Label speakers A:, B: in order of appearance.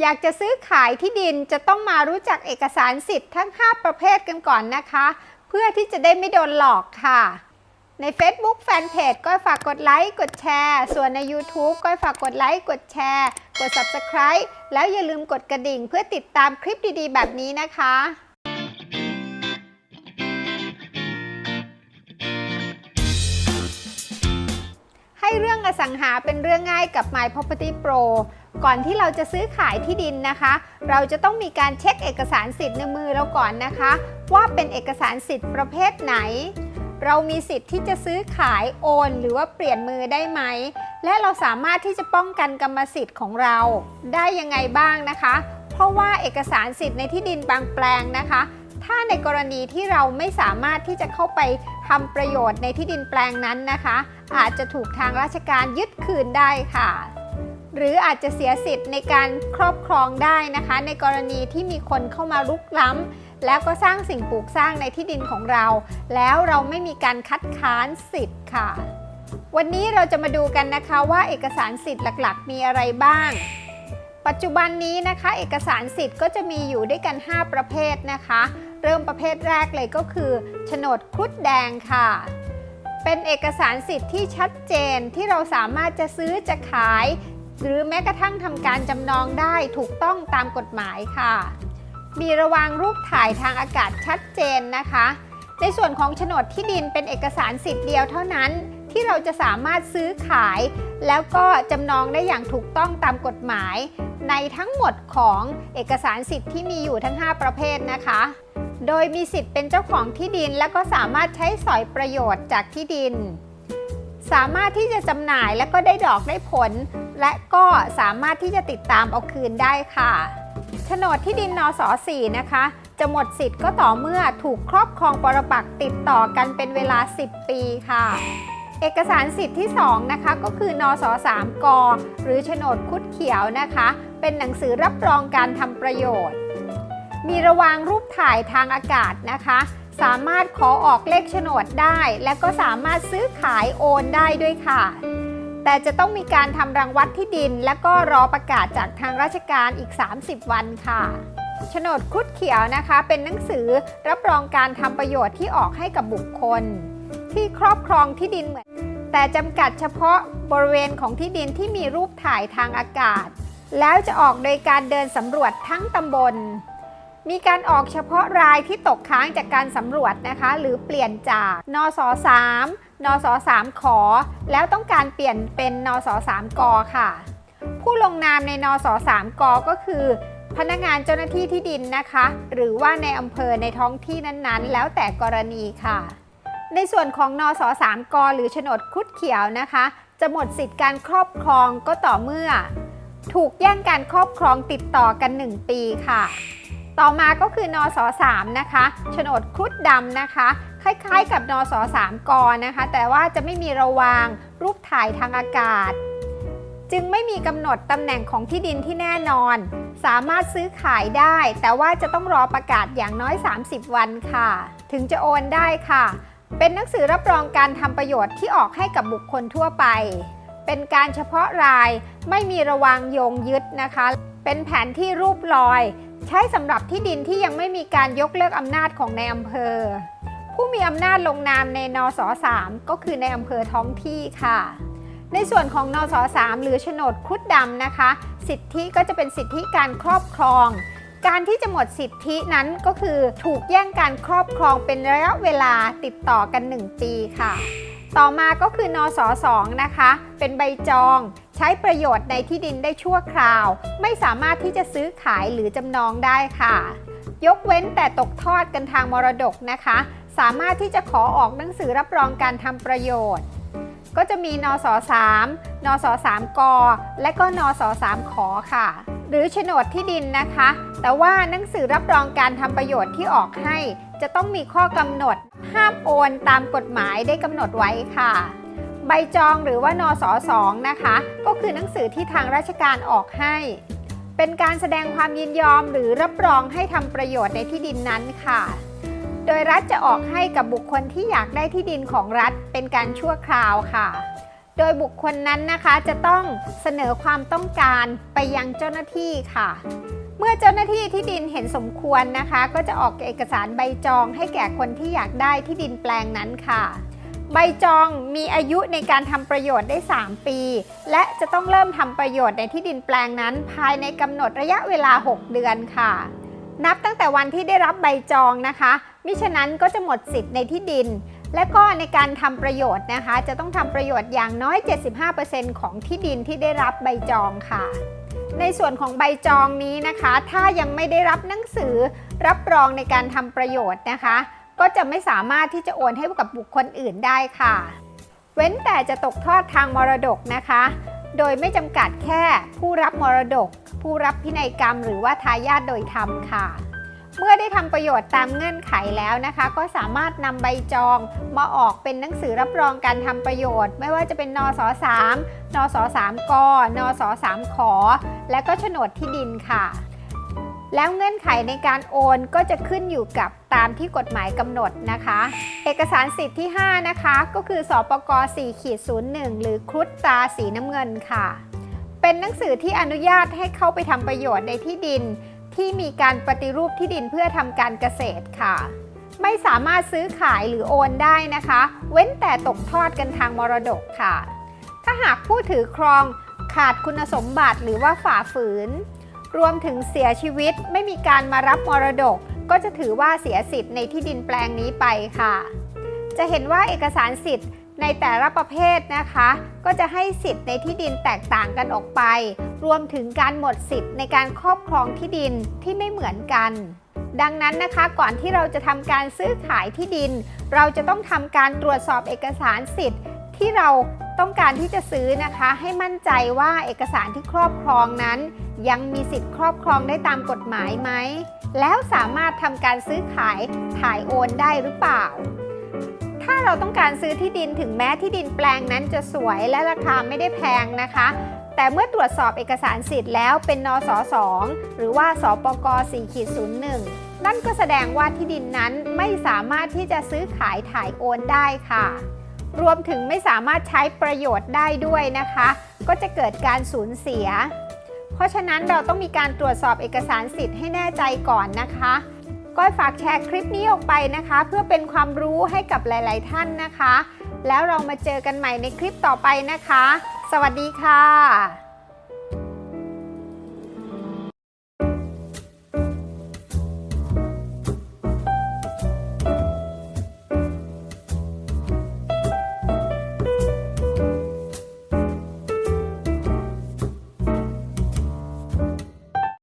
A: อยากจะซื้อขายที่ดินจะต้องมารู้จักเอกสารสิทธิ์ทั้ง 5 ประเภทกันก่อนนะคะ เพื่อที่จะได้ไม่โดนหลอกค่ะ ใน Facebook Fanpage ก็ฝากกดไลค์กดแชร์ ส่วนใน YouTube ก็ฝากกดไลค์กดแชร์ กด Subscribe แล้วอย่าลืมกดกระดิ่งเพื่อติดตามคลิปดีๆ แบบนี้นะคะ เรื่องอสังหาเป็นเรื่องง่ายกับ My Property Pro ก่อนที่เราจะซื้อขายที่ดินนะคะ เราจะต้องมีการเช็คเอกสารสิทธิ์ในมือเราก่อนนะคะ ว่าเป็นเอกสารสิทธิ์ประเภทไหน เรามีสิทธิ์ที่จะซื้อขายโอน หรือว่าเปลี่ยนมือได้ไหม และเราสามารถที่จะป้องกันกรรมสิทธิ์ของเราได้ยังไงบ้างนะคะ เพราะว่าเอกสารสิทธิ์ในที่ดินบางแปลงนะคะ ถ้าในกรณีที่เราไม่สามารถที่จะเข้าไป ทำประโยชน์ในที่ดินแปลงนั้นนะคะ อาจจะถูกทางราชการยึดคืนได้ค่ะ หรืออาจจะเสียสิทธิ์ในการครอบครองได้นะคะ ในกรณีที่มีคนเข้ามาลุกล้ำแล้วก็สร้างสิ่งปลูกสร้างในที่ดินของเรา แล้วเราไม่มีการคัดค้านสิทธิ์ค่ะ วันนี้เราจะมาดูกันนะคะว่าเอกสารสิทธิ์หลักๆ มีอะไรบ้างปัจจุบันนี้นะคะ เอกสารสิทธิ์ก็จะมีอยู่ด้วยกัน 5 ประเภทนะคะ เริ่มประเภทแรกเลยก็คือโฉนดครุฑแดงค่ะ เป็นเอกสารสิทธิ์ที่ชัดเจนที่เราสามารถจะซื้อจะขาย หรือแม้กระทั่งทำการจำนองได้ถูกต้องตามกฎหมายค่ะ มีระวางรูปถ่ายทางอากาศชัดเจนนะคะ ในส่วนของโฉนดที่ดินเป็นเอกสารสิทธิ์เดียวเท่านั้นที่เราจะสามารถซื้อขาย แล้วก็จำนองได้อย่างถูกต้องตามกฎหมาย ในทั้งหมดของเอกสารสิทธิ์ที่มีอยู่ทั้ง 5 ประเภทนะคะ โดยมีสิทธิ์เป็นเจ้าของที่ดิน และก็สามารถใช้สอยประโยชน์จากที่ดิน สามารถที่จะจำหน่ายและก็ได้ดอกได้ผล และก็สามารถที่จะติดตามเอาคืนได้ค่ะโฉนดที่ดินนส4นะคะ จะหมดสิทธิ์ก็ต่อเมื่อถูกครอบครองปรปักติดต่อกันเป็นเวลา 10 ปีค่ะเอกสารสิทธิ์ที่ 2 นะคะ ก็คือนส3ก หรือโฉนดคุดเขียวนะคะ เป็นหนังสือรับรองการทำประโยชน์ มีระวางรูปถ่ายทางอากาศนะคะ สามารถขอออกเลขโฉนดได้ และก็สามารถซื้อขายโอนได้ด้วยค่ะ แต่จะต้องมีการทำรังวัดที่ดิน และก็รอประกาศจากทางราชการอีก 30 วันค่ะโฉนดคุดเขียวนะคะ เป็นหนังสือรับรองการทำประโยชน์ที่ออกให้กับบุคคล ที่ครอบครองที่ดินเหมือน แต่จำกัดเฉพาะบริเวณของที่ดินที่มีรูปถ่ายทางอากาศ แล้วจะออกโดยการเดินสำรวจทั้งตำบล มีการออกเฉพาะรายที่ตกค้างจากการสำรวจนะคะ หรือเปลี่ยนจากนส3นส3ขอ แล้วต้องการเปลี่ยนเป็นนส3กค่ะ ผู้ลงนามในนส3กก็คือ พนักงานเจ้าหน้าที่ที่ดินนะคะ หรือว่าในอำเภอในท้องที่นั้นๆ แล้วแต่กรณีค่ะ ในส่วนของนส3กหรือโฉนดครุดเขียวนะคะ จะหมดสิทธิ์การครอบครองก็ต่อเมื่อ ถูกแย่งการครอบครองติดต่อกัน 1 ปีค่ะ ต่อมาก็คือนอส3นะคะโฉนดครุฑดำนะคะ คล้ายๆ กับนอส3กนะคะ แต่ว่าจะไม่มีระวางรูปถ่ายทางอากาศ จึงไม่มีกำหนดตำแหน่งของที่ดินที่แน่นอน สามารถซื้อขายได้ แต่ว่าจะต้องรอประกาศอย่างน้อย 30 วันค่ะ ถึงจะโอนได้ค่ะ เป็นหนังสือรับรองการทำประโยชน์ที่ออกให้กับบุคคลทั่วไป เป็นการเฉพาะรายไม่มีระวางโยงยึดนะคะ เป็นแผนที่รูปลอย ใช้สำหรับที่ดินที่ยังไม่มีการยกเลิกอำนาจของในอำเภอ ผู้มีอำนาจลงนามในนส3ก็คือในอำเภอท้องที่ค่ะ ในส่วนของนส3หรือโฉนดครุฑดำนะคะ สิทธิก็จะเป็นสิทธิการครอบครอง การที่จะหมดสิทธินั้นก็คือถูกแย่งการครอบครองเป็นระยะเวลาติดต่อกัน 1 ปีค่ะ ต่อมาก็คือนส2นะคะ เป็นใบจอง ช้ประโยชน์ในที่ดินได้ชั่วคราว ไม่สามารถที่จะซื้อขายหรือจำนองได้ค่ะ ยกเว้นแต่ตกทอดกันทางมรดกนะคะ สามารถที่จะขอออกหนังสือรับรองการทำประโยชน์ ก็จะมีนส3นส3กและก็นส3ขอค่ะ หรือโฉนดที่ดินนะคะ แต่ว่าหนังสือรับรองการทำประโยชน์ที่ออกให้ จะต้องมีข้อกำหนดห้ามโอนตามกฎหมายได้กำหนดไว้ค่ะ ใบจองหรือว่านส2นะคะ ก็คือหนังสือที่ทางราชการออกให้ เป็นการแสดงความยินยอมหรือรับรองให้ทำประโยชน์ในที่ดินนั้นค่ะ โดยรัฐจะออกให้กับบุคคลที่อยากได้ที่ดินของรัฐเป็นการชั่วคราวค่ะ โดยบุคคลนั้นนะคะจะต้องเสนอความต้องการไปยังเจ้าหน้าที่ค่ะเมื่อเจ้าหน้าที่ที่ดินเห็นสมควรนะคะ ก็จะออกเอกสารใบจองให้แก่คนที่อยากได้ที่ดินแปลงนั้นค่ะ ใบจองมีอายุในการทำประโยชน์ได้ 3 ปี และจะต้องเริ่มทำประโยชน์ในที่ดินแปลงนั้น ภายในกำหนดระยะเวลา 6 เดือนค่ะ นับตั้งแต่วันที่ได้รับใบจองนะคะ มิฉะนั้นก็จะหมดสิทธิ์ในที่ดิน และก็ในการทำประโยชน์นะคะ จะต้องทำประโยชน์อย่างน้อย 75%ของที่ดินที่ได้รับใบจองค่ะในส่วนของใบจองนี้นะคะ ถ้ายังไม่ได้รับหนังสือรับรองในการทำประโยชน์นะคะ ก็จะไม่สามารถที่จะโอนให้กับบุคคลอื่นได้ค่ะ เว้นแต่จะตกทอดทางมรดกนะคะ โดยไม่จำกัดแค่ผู้รับมรดก ผู้รับพินัยกรรม หรือว่าทายาทโดยธรรมค่ะ เมื่อได้ทำประโยชน์ตามเงื่อนไขแล้วนะคะ ก็สามารถนำใบจองมาออกเป็นหนังสือรับรองการทำประโยชน์ ไม่ว่าจะเป็นนส3นส3กนส3ขอและก็โฉนดที่ดินค่ะ แล้วเงื่อนไขในการโอนก็จะขึ้นอยู่กับตามที่กฎหมายกำหนดนะคะ เอกสารสิทธิ์ที่ 5 นะคะ ก็คือสปก4ขีด01 หรือครุฑตาสีน้ำเงินค่ะ เป็นหนังสือที่อนุญาตให้เข้าไปทำประโยชน์ในที่ดิน ที่มีการปฏิรูปที่ดินเพื่อทำการเกษตรค่ะ ไม่สามารถซื้อขายหรือโอนได้นะคะ เว้นแต่ตกทอดกันทางมรดกค่ะ ถ้าหากผู้ถือครองขาดคุณสมบัติหรือว่าฝ่าฝืน รวมถึงเสียชีวิตไม่มีการมารับมรดก ก็จะถือว่าเสียสิทธิ์ในที่ดินแปลงนี้ไปค่ะ จะเห็นว่าเอกสารสิทธิ์ในแต่ละประเภทนะคะ ก็จะให้สิทธิ์ในที่ดินแตกต่างกันออกไป รวมถึงการหมดสิทธิ์ในการครอบครองที่ดินที่ไม่เหมือนกัน ดังนั้นนะคะก่อนที่เราจะทำการซื้อขายที่ดิน เราจะต้องทำการตรวจสอบเอกสารสิทธิ์ที่เรา ต้องการที่จะซื้อนะคะให้มั่นใจว่าเอกสารที่ครอบครองนั้น ยังมีสิทธิ์ครอบครองได้ตามกฎหมายไหม แล้วสามารถทำการซื้อขายถ่ายโอนได้หรือเปล่า ถ้าเราต้องการซื้อที่ดินถึงแม้ที่ดินแปลงนั้นจะสวยและราคาไม่ได้แพงนะคะ แต่เมื่อตรวจสอบเอกสารสิทธิ์แล้วเป็นนส2หรือว่าสปก4ขีด01 นั่นก็แสดงว่าที่ดินนั้นไม่สามารถที่จะซื้อขายถ่ายโอนได้ค่ะ รวมถึงไม่สามารถใช้ประโยชน์ได้ด้วยนะคะ ก็จะเกิดการสูญเสีย เพราะฉะนั้นเราต้องมีการตรวจสอบเอกสารสิทธิ์ให้แน่ใจก่อนนะคะก้อยฝากแชร์คลิปนี้ออกไปนะคะ เพื่อเป็นความรู้ให้กับหลาย ๆ ท่านนะคะ แล้วเรามาเจอกันใหม่ในคลิปต่อไปนะคะ สวัสดีค่ะ